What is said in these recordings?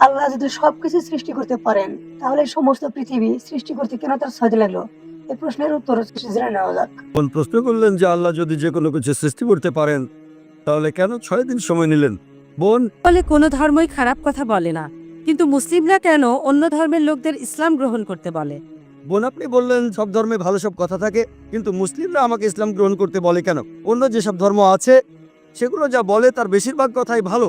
আল্লাহ যদি সবকিছু সৃষ্টি করতে পারেন তাহলে সমস্ত পৃথিবী সৃষ্টি করতে কেন তার দিন লাগল? এই প্রশ্নের উত্তর জেনে নেওয়া যাক কোন প্রশ্ন করলেন যে আল্লাহ যদি যে কোনো কিছু সৃষ্টি করতে পারেন তাহলে কেন ছয় দিন সময় নিলেন? বোন? বলে কোনো ধর্মই খারাপ কথা বলে না। কিন্তু মুসলিমরা কেন অন্য ধর্মের লোকদের ইসলাম গ্রহণ করতে বলে? বোন আপনি বললেন সব ধর্মে ভালো সব কথা থাকে কিন্তু মুসলিমরা আমাকে ইসলাম গ্রহণ করতে বলে কেন? অন্য যেসব ধর্ম আছে সেগুলো যা বলে তার বেশিরভাগ কথাই ভালো।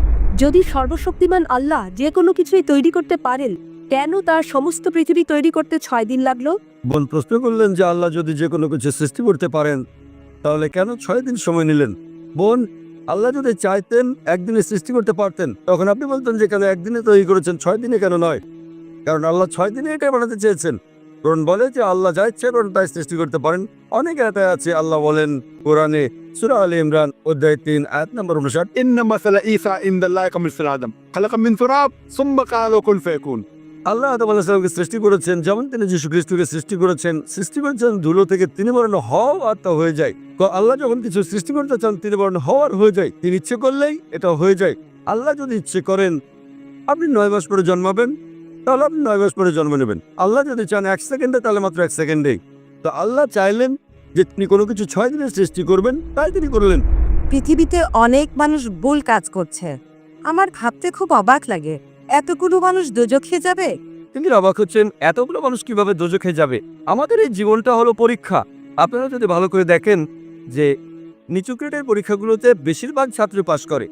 যদি সর্বশক্তিমান আল্লাহ যে কোনো কিছুই তৈরি করতে পারেন, কেন তার সমস্ত পৃথিবী তৈরি করতে ছয় দিন লাগল? বোন, প্রশ্ন করলেন যে আল্লাহ যদি যে কোনো কিছু সৃষ্টি করতে পারেন, তাহলে কেন ছয় দিন সময় নিলেন? বোন, আল্লাহ যদি চাইতেন একদিনে সৃষ্টি করতে পারতেন, তখন আপনি বলতেন যে কেন একদিনে তৈরি করেছেন, ছয় দিনে কেন নয়? কারণ আল্লাহ ছয় দিনে এটা বানাতে চেয়েছেন। কোরআন বলে যে আল্লাহ যা ইচ্ছে করেন তাই সৃষ্টি করতে পারেন। অনেক এতে আছে, আল্লাহ বলেন, কোরআনে সুরা আল ইমরান অধ্যায় তিন আয়াত নম্বর উনষাট ইন্না মাসালা ঈসা ইনদাল্লাহ কামিল আদম খালাকা মিন তুরাব সুম্মা কালো কুল ফায়াকুন আল্লাহ আদম আলাহিসামকে সৃষ্টি করেছেন যেমন তিনি যীশু খ্রিস্টকে সৃষ্টি করেছেন সৃষ্টি করেছেন ধুলো থেকে তিনি বরণ হওয়ার তা হয়ে যায়। আল্লাহ যখন কিছু সৃষ্টি করতে চান তিনি বরণ হওয়ার হয়ে যায়। তিনি ইচ্ছে করলেই এটা হয়ে যায়। আল্লাহ যদি ইচ্ছে করেন আপনি নয় মাস পরে জন্মাবেন তাহলে আপনি নয় মাস পরে জন্ম নেবেন। আল্লাহ যদি চান এক সেকেন্ডে তাহলে মাত্র এক সেকেন্ডেই। তো আল্লাহ চাইলেন যে তিনি কোনো কিছু ছয় দিনে সৃষ্টি করবেন তাই তিনি করলেন। পৃথিবীতে অনেক মানুষ ভুল কাজ করছে। আমার ভাবতে খুব অবাক লাগে। এতগুলো মানুষ দোজখে যাবে? তিনি অবাক হচ্ছেন এতগুলো মানুষ কীভাবে দোজখে যাবে? আমাদের এই জীবনটা হলো পরীক্ষা। আপনারা যদি ভালো করে দেখেন যে নিচু গ্রেডের পরীক্ষাগুলোতে বেশিরভাগ ছাত্র পাশ করে।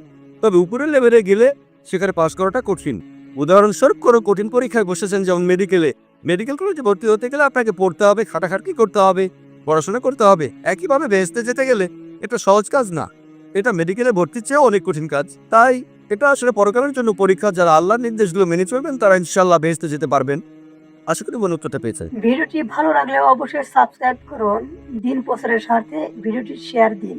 তবে উপরের লেভেলে গেলে সেখানে পাশ করাটা কঠিন। উদাহরণস্বরূপ কোনো কঠিন পরীক্ষায় বসেছেন যেমন মেডিকেলে মেডিকেল কলেজে ভর্তি হতে গেলে আপনাকে পড়তে হবে খাটাখাটকি করতে হবে। পড়াশোনা করতে হবে। একইভাবে বেহেস্তে যেতে গেলে এটা সহজ কাজ না। এটা মেডিকেলে ভর্তির চেয়েও অনেক কঠিন কাজ। তাই এটা আসলে পরকালের জন্য পরীক্ষা যারা আল্লাহর নির্দেশগুলো মেনে চলবেন, তারা ইনশাল্লাহ বেহেস্তে যেতে পারবেন। আশা করি বোন উত্তরটা পেয়েছে ভিডিওটি ভালো লাগলে অবশ্যই সাবস্ক্রাইব করুন। দিন প্রচারের স্বার্থে ভিডিওটি শেয়ার দিন।